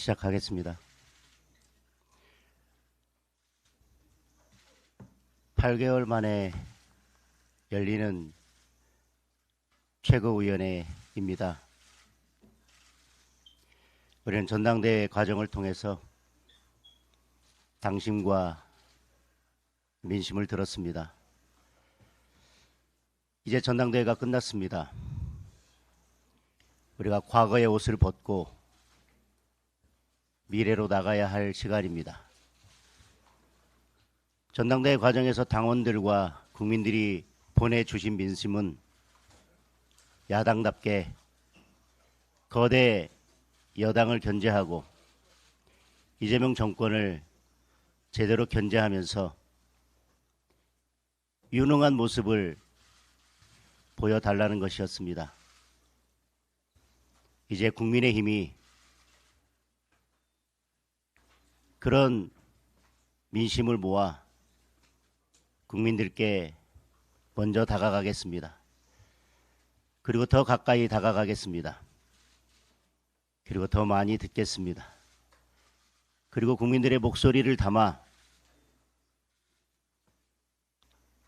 시작하겠습니다. 8개월 만에 열리는 최고위원회입니다. 우리는 전당대회 과정을 통해서 당심과 민심을 들었습니다. 이제 전당대회가 끝났습니다. 우리가 과거의 옷을 벗고 미래로 나가야 할 시간입니다. 전당대회 과정에서 당원들과 국민들이 보내주신 민심은 야당답게 거대 여당을 견제하고 이재명 정권을 제대로 견제하면서 유능한 모습을 보여달라는 것이었습니다. 이제 국민의 힘이 그런 민심을 모아 국민들께 먼저 다가가겠습니다. 그리고 더 가까이 다가가겠습니다. 그리고 더 많이 듣겠습니다. 그리고 국민들의 목소리를 담아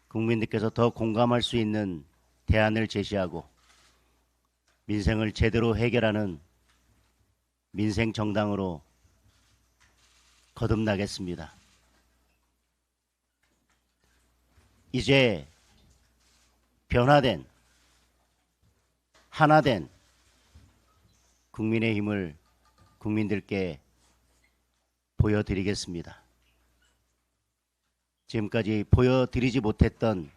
국민들께서 더 공감할 수 있는 대안을 제시하고 민생을 제대로 해결하는 민생 정당으로 거듭나겠습니다. 이제 변화된 하나된 국민의 힘을 국민들께 보여드리겠습니다. 지금까지 보여드리지 못했던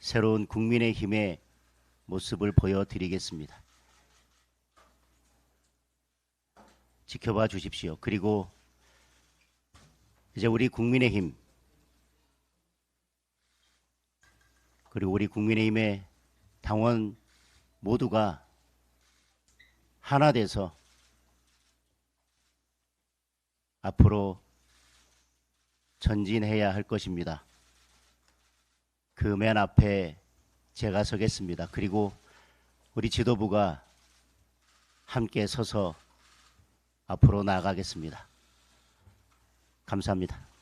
새로운 국민의 힘의 모습을 보여드리겠습니다. 지켜봐 주십시오. 그리고 이제 우리 국민의힘 그리고 우리 국민의힘의 당원 모두가 하나 돼서 앞으로 전진해야 할 것입니다. 그 맨 앞에 제가 서겠습니다. 그리고 우리 지도부가 함께 서서 앞으로 나아가겠습니다. 감사합니다.